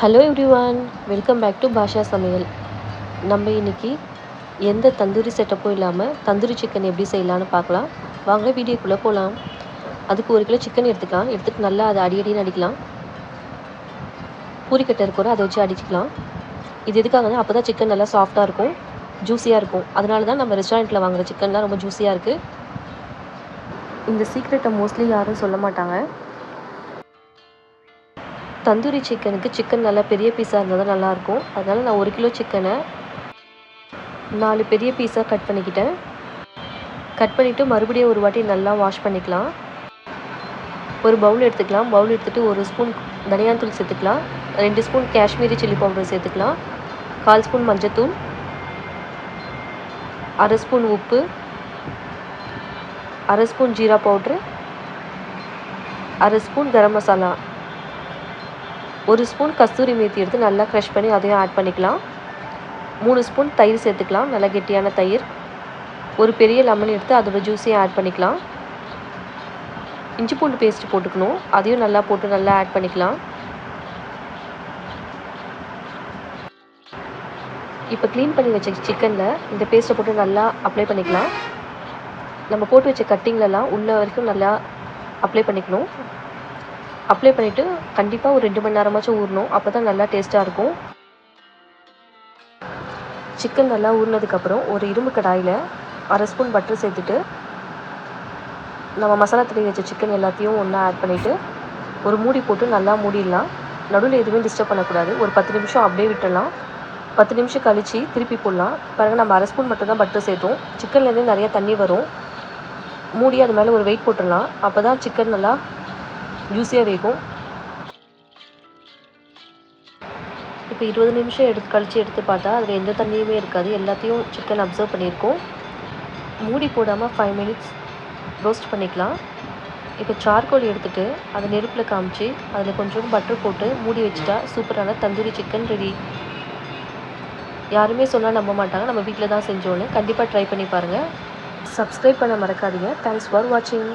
Hello everyone welcome back to Basha சமையல் நம்ம இன்னைக்கு எந்த தந்தூரி செட்டப்பும் இல்லாமல் தந்தூரி சிக்கன் எப்படி செய்யலான்னு பார்க்கலாம். வாங்க வீடியோக்குள்ளே போகலாம் அதுக்கு ஒரு கிலோ சிக்கன் எடுத்துக்கலாம். எடுத்துட்டு நல்லா அதை அடி அடின்னு அடிக்கலாம். பூரிக்கட்டை இருக்கிறோம் அதை வச்சு அடிச்சுக்கலாம். இது எதுக்காகனா அப்போ தான் சிக்கன் நல்லா சாஃப்டாக இருக்கும் ஜூஸியாக இருக்கும். அதனால தான் நம்ம ரெஸ்டாரண்ட்டில் வாங்குகிற சிக்கன்லாம் ரொம்ப ஜூஸியாக இருக்குது இந்த சீக்ரெட்டை மோஸ்ட்லி யாரும் சொல்ல மாட்டாங்க. தந்தூரி சிக்கனுக்கு சிக்கன் நல்லா பெரிய பீஸாக இருந்தால் தான் நல்லாயிருக்கும். அதனால் நான் ஒரு கிலோ சிக்கனை நாலு பெரிய பீஸாக கட் பண்ணிக்கிட்டேன். கட் பண்ணிவிட்டு மறுபடியும் ஒரு வாட்டி நல்லா வாஷ் பண்ணிக்கலாம். ஒரு பவுல் எடுத்துக்கலாம். பவுல் எடுத்துகிட்டு ஒரு ஸ்பூன் தனியாத்தூள் சேர்த்துக்கலாம். ரெண்டு ஸ்பூன் காஷ்மீரி சில்லி பவுடர் சேர்த்துக்கலாம். கால் ஸ்பூன் மஞ்சத்தூள். அரை ஸ்பூன் உப்பு. அரை ஸ்பூன் ஜீரா பவுட்ரு. அரை ஸ்பூன் கரம் மசாலா. ஒரு ஸ்பூன் கஸ்தூரி மேத்தி எடுத்து நல்லா க்ரஷ் பண்ணி அதையும் ஆட் பண்ணிக்கலாம். மூணு ஸ்பூன் தயிர் சேர்த்துக்கலாம் நல்லா கெட்டியான தயிர். ஒரு பெரிய லெமன் எடுத்து அதோடய ஜூஸையும் ஆட் பண்ணிக்கலாம். இஞ்சி பூண்டு பேஸ்ட் போட்டுக்கணும் அதையும் நல்லா போட்டு நல்லா ஆட் பண்ணிக்கலாம். இப்போ க்ளீன் பண்ணி வச்ச சிக்கனில் இந்த பேஸ்ட்டை போட்டு நல்லா அப்ளை பண்ணிக்கலாம். நம்ம போட்டு வச்ச கட்டிங்லலாம் உள்ள வரைக்கும் நல்லா அப்ளை பண்ணிக்கணும். அப்ளை பண்ணிவிட்டு கண்டிப்பாக ஒரு ரெண்டு மணி நேரமாச்சும் ஊறணும். அப்போ தான் நல்லா டேஸ்ட்டாக இருக்கும். சிக்கன் நல்லா ஊறினதுக்கப்புறம் ஒரு இரும்பு கடாயில் அரை ஸ்பூன் பட்டர் சேர்த்துட்டு நம்ம மசாலா தடவி வச்ச சிக்கன் எல்லாத்தையும் ஒன்றா ஆட் பண்ணிவிட்டு ஒரு மூடி போட்டு நல்லா மூடிடலாம். நடுவில் எதுவுமே டிஸ்டர்ப் பண்ணக்கூடாது. ஒரு பத்து நிமிஷம் அப்படியே விட்டுடலாம். பத்து நிமிஷம் கழித்து திருப்பி போடலாம். பாருங்கள் நம்ம அரை ஸ்பூன் மட்டும் தான் பட்டர் சேர்த்தோம். சிக்கன்லேருந்து நிறையா தண்ணி வரும். மூடி அது மேலே ஒரு வெயிட் போட்டுடலாம். அப்போ தான் சிக்கன் நல்லா ஜூஸியாக வேகும். இப்போ இருபது நிமிஷம் எடுத்து கழித்து எடுத்து பார்த்தா அதில் எந்த தண்ணியுமே இருக்காது. எல்லாத்தையும் சிக்கன் அப்சர்வ் பண்ணியிருக்கோம். மூடி போடாமல் ஃபைவ் மினிட்ஸ் ரோஸ்ட் பண்ணிக்கலாம். இப்போ சார்கோல் எடுத்துகிட்டு அதை நெருப்பில் காமிச்சு அதில் கொஞ்சம் பட்டர் போட்டு மூடி வச்சுட்டா சூப்பரான தந்தூரி சிக்கன் ரெடி யாருமே சொன்னால் நம்ப மாட்டாங்க. நம்ம வீட்டில் தான் செஞ்சோன்னு. கண்டிப்பாக ட்ரை பண்ணி பாருங்கள் சப்ஸ்கிரைப் பண்ண மறக்காதீங்க. தேங்க்ஸ் ஃபார் வாட்சிங்